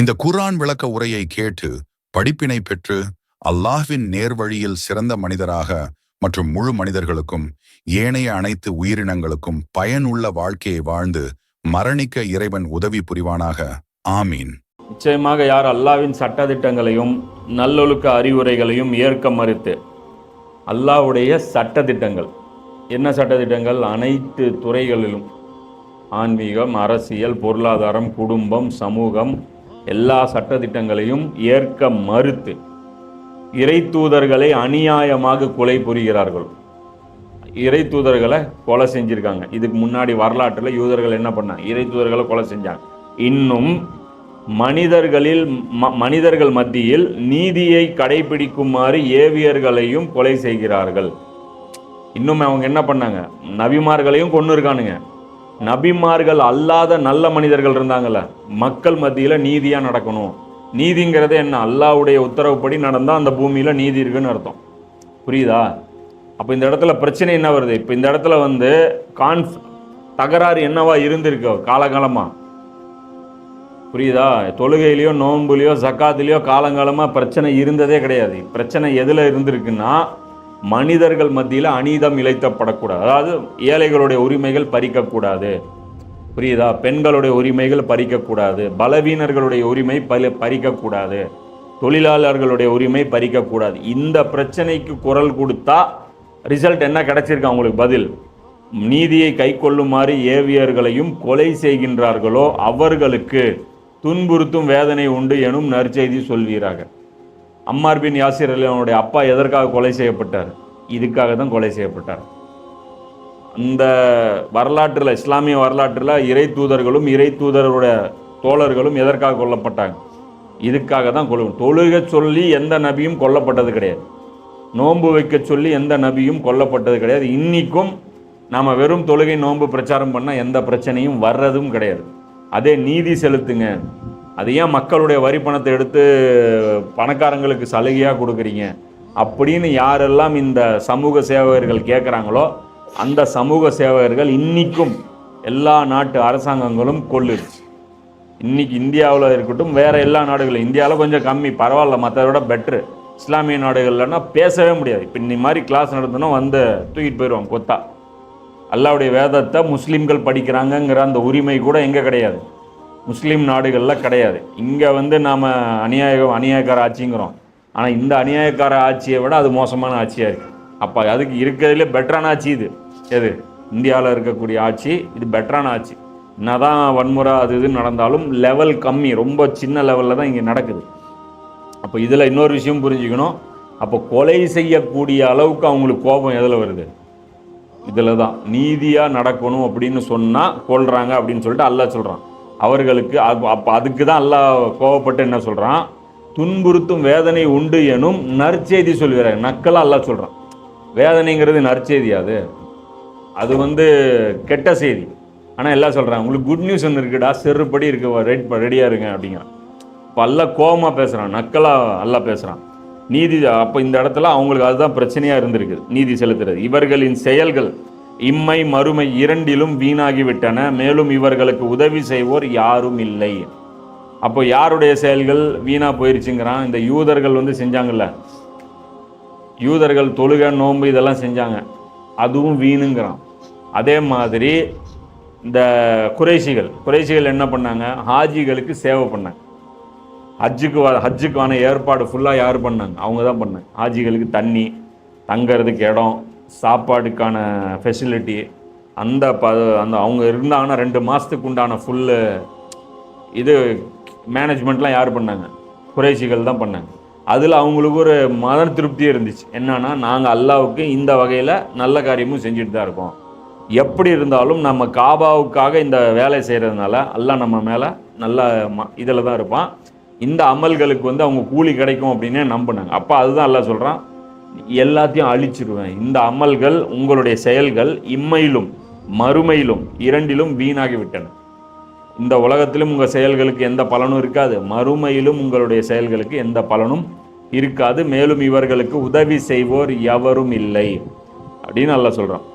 இந்த குர்ஆன் விளக்க உரையை கேட்டு படிப்பினை பெற்று அல்லாஹ்வின் நேர்வழியில் சிறந்த மனிதராக மற்றும் முழு மனிதர்களுக்கும் ஏனைய அனைத்து உயிரினங்களுக்கும் பயனுள்ள வாழ்க்கையை வாழ்ந்து மரணிக்க இறைவன் உதவி புரிவானாக. ஆமீன். நிச்சயமாக யார் அல்லாவின் சட்டதிட்டங்களையும் நல்லொழுக்க அறிவுரைகளையும் ஏற்க மறுத்து அல்லாஹ்வுடைய சட்டதிட்டங்கள் என்ன சட்டதிட்டங்கள் அனைத்து துறைகளிலும் ஆன்மீகம் அரசியல் பொருளாதாரம் குடும்பம் சமூகம் எல்லா சட்டத்திட்டங்களையும் ஏற்க மறுத்து இறை தூதர்களை அநியாயமாக கொலை புரிகிறார்கள். இறை தூதர்களை கொலை செஞ்சிருக்காங்க. இதுக்கு முன்னாடி வரலாற்றில் யூதர்கள் என்ன பண்ணாங்க? இறை தூதர்களை கொலை செஞ்சாங்க. இன்னும் மனிதர்களில் ம- மனிதர்கள் மத்தியில் நீதியை கடைபிடிக்குமாறு ஏவியர்களையும் கொலை செய்கிறார்கள். இன்னும் அவங்க என்ன பண்ணாங்க? நபிமார்களையும் கொண்டு இருக்கானுங்க நபிமார்கள் அல்லாத நல்ல மனிதர்கள் இருந்தாங்கல்ல மக்கள் மத்தியில் நீதியாக நடக்கணும். நீதிங்கிறது என்ன? அல்லாஹ்வுடைய உத்தரவுப்படி நடந்தால் அந்த பூமியில் நீதி இருக்குன்னு அர்த்தம். புரியுதா? அப்போ இந்த இடத்துல பிரச்சனை என்ன வருது? இப்போ இந்த இடத்துல வந்து கான்ஃப் தகராறு என்னவா இருந்திருக்கு காலகாலமாக புரியுதா? தொழுகையிலையோ நோன்புலையோ ஜக்காத்துலேயோ காலங்காலமாக பிரச்சனை இருந்ததே கிடையாது. பிரச்சனை எதில் இருந்திருக்குன்னா மனிதர்கள் மத்தியில் அநீதம் இழைத்தப்படக்கூடாது. அதாவது ஏழைகளுடைய உரிமைகள் பறிக்கக்கூடாது. புரியுதா? பெண்களுடைய உரிமைகள் பறிக்கக்கூடாது. பலவீனர்களுடைய உரிமை பல பறிக்கக்கூடாது. தொழிலாளர்களுடைய உரிமை பறிக்கக்கூடாது. இந்த பிரச்சனைக்கு குரல் கொடுத்தா ரிசல்ட் என்ன கிடைச்சிருக்கு அவங்களுக்கு? பதில். நீதியை கைக்கொள்ளுமாறு ஏவியர்களையும் கொலை செய்கின்றார்களோ அவர்களுக்கு துன்புறுத்தும் வேதனை உண்டு எனும் நற்செய்தி சொல்வீராக. அம்மார் பின் யாசிர் அலிவனுடைய அப்பா எதற்காக கொலை செய்யப்பட்டார்? இதுக்காக தான் கொலை செய்யப்பட்டார். அந்த வரலாற்றில் இஸ்லாமிய வரலாற்றில் இறை தூதர்களும் இறை தூதருடைய தோழர்களும் எதற்காக கொல்லப்பட்டாங்க? இதுக்காக தான் கொல்லும் தொழுக சொல்லி எந்த நபியும் கொல்லப்பட்டது கிடையாது. நோன்பு வைக்க சொல்லி எந்த நபியும் கொல்லப்பட்டது கிடையாது. இன்றைக்கும் நாம் வெறும் தொழுகை நோன்பு பிரச்சாரம் பண்ணால் எந்த பிரச்சனையும் வர்றதும் கிடையாது. அதே நீதி செலுத்துங்க. அது ஏன் மக்களுடைய வரி பணத்தை எடுத்து பணக்காரங்களுக்கு சலுகையாக கொடுக்குறீங்க? அப்படின்னு யாரெல்லாம் இந்த சமூக சேவகர்கள் கேட்குறாங்களோ அந்த சமூக சேவகர்கள் இன்றைக்கும் எல்லா நாட்டு அரசாங்கங்களும் கொள்ளுது. இன்னைக்கு இந்தியாவில் இருக்கட்டும் வேறு எல்லா நாடுகளும் இந்தியாவில் கொஞ்சம் கம்மி பரவாயில்ல மற்றதை விட பெட்ரு இஸ்லாமிய நாடுகள்லன்னா பேசவே முடியாது. இப்போ இந்த மாதிரி கிளாஸ் நடத்தினா வந்து தூக்கிட்டு போயிடுவான் கொத்தா. அல்லாவுடைய வேதத்தை முஸ்லீம்கள் படிக்கிறாங்கங்கிற அந்த உரிமை கூட எங்கே கிடையாது. முஸ்லீம் நாடுகளில் கிடையாது. இங்கே வந்து நாம் அநியாயம் அநியாயக்கார ஆட்சிங்கிறோம். ஆனால் இந்த அநியாயக்கார ஆட்சியை விட அது மோசமான ஆட்சியாக இருக்குது அப்போ அதுக்கு இருக்கிறதுலே பெட்டரான ஆட்சி இது. எது? இந்தியாவில் இருக்கக்கூடிய ஆட்சி இது பெட்டரான ஆட்சி. என்ன தான் வன்முறை அது இது நடந்தாலும் லெவல் கம்மி. ரொம்ப சின்ன லெவலில் தான் இங்கே நடக்குது. அப்போ இதில் இன்னொரு விஷயம் புரிஞ்சுக்கணும். அப்போ கொலை செய்யக்கூடிய அளவுக்கு அவங்களுக்கு கோபம் எதில் வருது? இதில் தான் நீதியாக நடக்கணும் அப்படின்னு சொன்னால் கொள்கிறாங்க அப்படின்னு சொல்லிட்டு அல்லாஹ் சொல்கிறான் அவர்களுக்கு அப்போ அதுக்கு தான் அல்லாஹ் கோவப்பட்டு என்ன சொல்கிறான் துன்புறுத்தும் வேதனை உண்டு எனும் நற்செய்தி சொல்கிறார். நக்கலாக அல்லா சொல்கிறான் வேதனைங்கிறது நற்செய்தி அது. அது வந்து கெட்ட செய்தி. ஆனால் எல்லாம் சொல்கிறாங்க உங்களுக்கு குட் நியூஸ் ஒன்று இருக்குடா செருப்படி இருக்கு ரெட் ரெடியாக இருங்க அப்படிங்கிறான். இப்போ அல்லா கோபமாக பேசுகிறான் நக்கலாக அல்லா பேசுகிறான் நீதி அப்போ இந்த இடத்துல அவங்களுக்கு அதுதான் பிரச்சனையாக இருந்திருக்குது நீதி செலுத்துறது. இவர்களின் செயல்கள் இம்மை மறுமை இரண்டிலும் வீணாகிவிட்டன மேலும் இவர்களுக்கு உதவி செய்வோர் யாரும் இல்லை. அப்போ யாருடைய செயல்கள் வீணாக போயிருச்சுங்கிறான்? இந்த யூதர்கள் வந்து செஞ்சாங்கல்ல? யூதர்கள் தொழுகை நோன்பு இதெல்லாம் செஞ்சாங்க. அதுவும் வீணுங்கிறான். அதே மாதிரி இந்த குறைஷிகள் குறைஷிகள் என்ன பண்ணாங்க? ஹாஜிகளுக்கு சேவை பண்ணாங்க. ஹஜ்ஜுக்கு ஹஜ்ஜுக்கான ஏற்பாடு ஃபுல்லாக யார் பண்ணாங்க? அவங்க தான் பண்ணாங்க. ஹாஜிகளுக்கு தண்ணி தங்கிறதுக்கு இடம் சாப்பாடுக்கான ஃபெசிலிட்டி அந்த ப அந்த அவங்க இருந்தாங்கன்னா ரெண்டு மாதத்துக்கு உண்டான ஃபுல்லு இது மேனேஜ்மெண்ட்லாம் யார் பண்ணாங்க? குறைசிகள் தான் பண்ணாங்க. அதில் அவங்களுக்கு ஒரு மன திருப்தி இருந்துச்சு. என்னன்னா நாங்கள் அல்லாவுக்கு இந்த வகையில் நல்ல காரியமும் செஞ்சுட்டு தான் இருக்கோம். எப்படி இருந்தாலும் நம்ம காபாவுக்காக இந்த வேலை செய்கிறதுனால அல்லாஹ் நம்ம மேலே நல்ல ம இதில் தான் இருப்பான். இந்த அமல்களுக்கு வந்து அவங்க கூலி கிடைக்கும் அப்படின்னே நம்பினாங்க. அப்போ அதுதான் அல்லாஹ் சொல்கிறான் எல்லாத்தையும் அழிச்சிருவேன். இந்த அமல்கள் உங்களுடைய செயல்கள் இம்மையிலும் மறுமையிலும் இரண்டிலும் வீணாகிவிட்டன. இந்த உலகத்திலும் உங்கள் செயல்களுக்கு எந்த பலனும் இருக்காது. மறுமையிலும் உங்களுடைய செயல்களுக்கு எந்த பலனும் இருக்காது. மேலும் இவர்களுக்கு உதவி செய்வோர் எவரும் இல்லை. அப்படின்னு நல்லா சொல்கிறான்